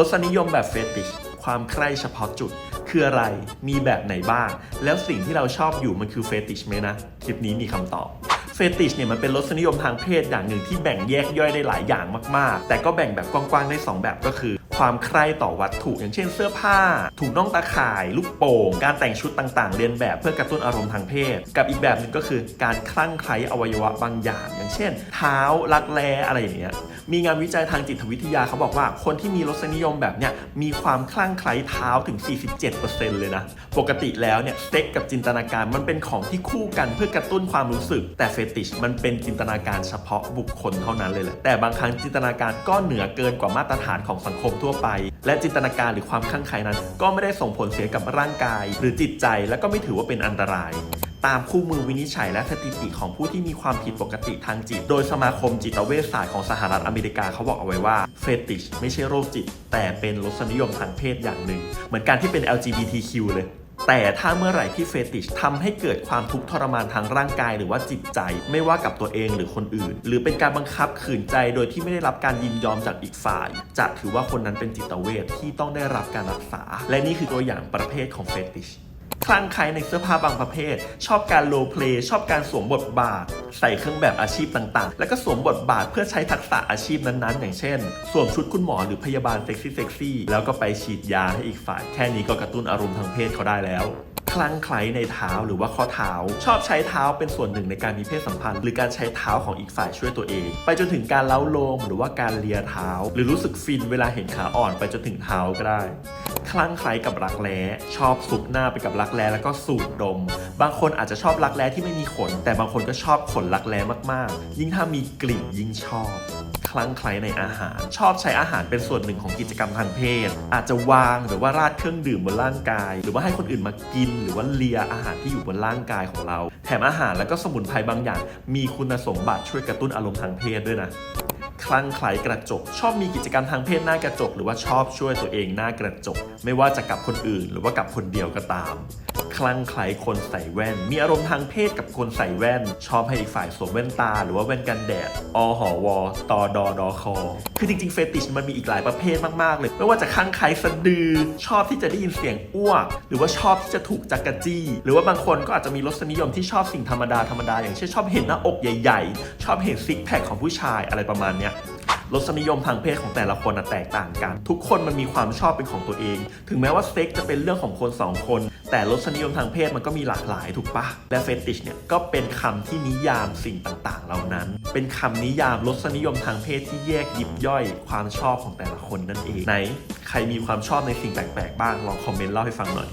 รสนิยมแบบเฟติชความใคร่เฉพาะจุด คืออะไร มีแบบไหนบ้าง แล้วสิ่งที่เราชอบอยู่มันคือเฟติชไหมนะ คลิปนี้มีคำตอบเฟติชเนี่ยมันเป็นรสนิยมทางเพศอย่างหนึ่งที่แบ่งแยกย่อยได้หลายอย่างมาก ๆ แต่ก็แบ่งแบบกว้างๆได้สองแบบก็คือ ความใคร่ต่อวัตถุอย่างเช่นเสื้อผ้า ถุงน่องตาข่าย ลูกโป่ง การแต่งชุดต่างๆ เรียนแบบเพื่อกระตุ้นอารมณ์ทางเพศ กับอีกแบบหนึ่งก็คือการคลั่งไคล้อวัยวะบางอย่าง อย่างเช่น เท้ารักแร้อะไรอย่างเงี้ยมีงานวิจัยทางจิตวิทยาเขาบอกว่า คนที่มีรสนิยมแบบเนี้ยมีความคลั่งไคล้เท้าถึง 47%เลยนะ ปกติแล้วเนี่ยเซ็กกับจินตนาการมันเป็นของที่คู่กันเพื่อกระตุ้นความรู้สึก แต่เฟติชมันเป็นจินตนาการเฉพาะบุคคลเท่านั้นเลยแหละแต่บางครั้งจินตนาการก็เหนือเกินกว่ามาตรฐานของสังคมทั่วไป และจินตนาการหรือความคลั่งไคล้นั้น ก็ไม่ได้ส่งผลเสียกับร่างกาย หรือจิตใจและก็ไม่ถือว่าเป็นอันตราย ตามคู่มือวินิจฉัยและสถิติของผู้ที่มีความผิดปกติทางจิต โดยสมาคมจิตเวชศาสตร์ของสหรัฐอเมริกาเขาบอกเอาไว้ว่าเฟติชไม่ใช่โรคจิต แต่เป็นรสนิยมทางเพศอย่างหนึ่ง เหมือนการที่เป็น LGBTQ เลย แต่ถ้าเมื่อไหร่ที่เฟติชทำให้เกิดความทุกข์ทรมานทางร่างกายหรือว่าจิตใจ ไม่ว่ากับตัวเองหรือคนอื่น หรือเป็นการบังคับขืนใจโดยที่ไม่ได้รับการยินยอมจากอีกฝ่าย จะถือว่าคนนั้นเป็นจิตเวชที่ต้องได้รับการรักษา และนี่คือตัวอย่างประเภทของเฟติช คลั่งไคล้ในเสื้อผ้าบางประเภท ชอบการโลเพลย์ชอบการสวมบทบาท ใส่เครื่องแบบอาชีพต่างๆ แล้วก็สวมบทบาทเพื่อใช้ทักษะอาชีพนั้นๆ อย่างเช่น สวมชุดคุณหมอหรือพยาบาลเซ็กซี่เซ็กซี่แล้วก็ไปฉีดยาให้อีกฝ่าย แค่นี้ก็กระตุ้นอารมณ์ทางเพศเขาได้แล้วคลั่งไคล้ในเท้าหรือว่าข้อเท้า ชอบใช้เท้าเป็นส่วนหนึ่งในการมีเพศสัมพันธ์ หรือการใช้เท้าของอีกฝ่ายช่วยตัวเอง ไปจนถึงการเล้าโลมหรือว่าการเลียเท้า หรือรู้สึกฟินเวลาเห็นขาอ่อนไปจนถึงเท้าก็ได้ คลั่งไคล้กับรักแร้ชอบสุกหน้าไปกับรักแร้แล้วก็สูดดม บางคนอาจจะชอบรักแร้ที่ไม่มีขน แต่บางคนก็ชอบขนรักแร้มากๆ ยิ่งถ้ามีกลิ่นยิ่งชอบคลั่งไคล้ในอาหาร ชอบใช้อาหารเป็นส่วนหนึ่งของกิจกรรมทางเพศ อาจจะวางหรือว่าราดเครื่องดื่มบนร่างกาย หรือว่าให้คนอื่นมากิน หรือว่าเลียอาหารที่อยู่บนร่างกายของเรา แถมอาหารแล้วก็สมุนไพรบางอย่าง มีคุณสมบัติช่วยกระตุ้นอารมณ์ทางเพศด้วยนะ คลั่งไคล้กระจก ชอบมีกิจกรรมทางเพศหน้ากระจก หรือว่าชอบช่วยตัวเองหน้ากระจก ไม่ว่าจะกับคนอื่น หรือว่ากับคนเดียวก็ตาม คลั่งไคล้คนใส่แว่น มีอารมณ์ทางเพศกับคนใส่แว่น ชอบให้อีกฝ่ายสวมแว่นตา หรือว่าแว่นกันแดดอหอวตอดอดอคอ คือจริงๆ เฟติชมันมีอีกหลายประเภทมากๆ เลย ไม่ว่าจะคลั่งไคล้สะดือ ชอบที่จะได้ยินเสียงอ้วก หรือว่าชอบที่จะถูกจักกะจี้ หรือว่าบางคนก็อาจจะมีรสนิยมที่ชอบสิ่งธรรมดาธรรมดาอย่างเช่นชอบเห็นหน้าอกใหญ่ ๆ ชอบเห็นซิกแพคของผู้ชายอะไรประมาณเนี้ย รสนิยมทางเพศของแต่ละคนแตกต่างกัน ทุกคนมันมีความชอบเป็นของตัวเอง ถึงแม้ว่าเซ็กจะเป็นเรื่องของคนสองคน แต่รสนิยมทางเพศมันก็มีหลากหลายถูกปะและเฟติชเนี่ยก็เป็นคำที่นิยามสิ่งต่างๆ เหล่านั้น เป็นคำนิยามรสนิยมทางเพศที่แยกยิบย่อยความชอบของแต่ละคนนั่นเองไหนใครมีความชอบในสิ่งแปลกๆบ้างลองคอมเมนต์เล่าให้ฟังหน่อย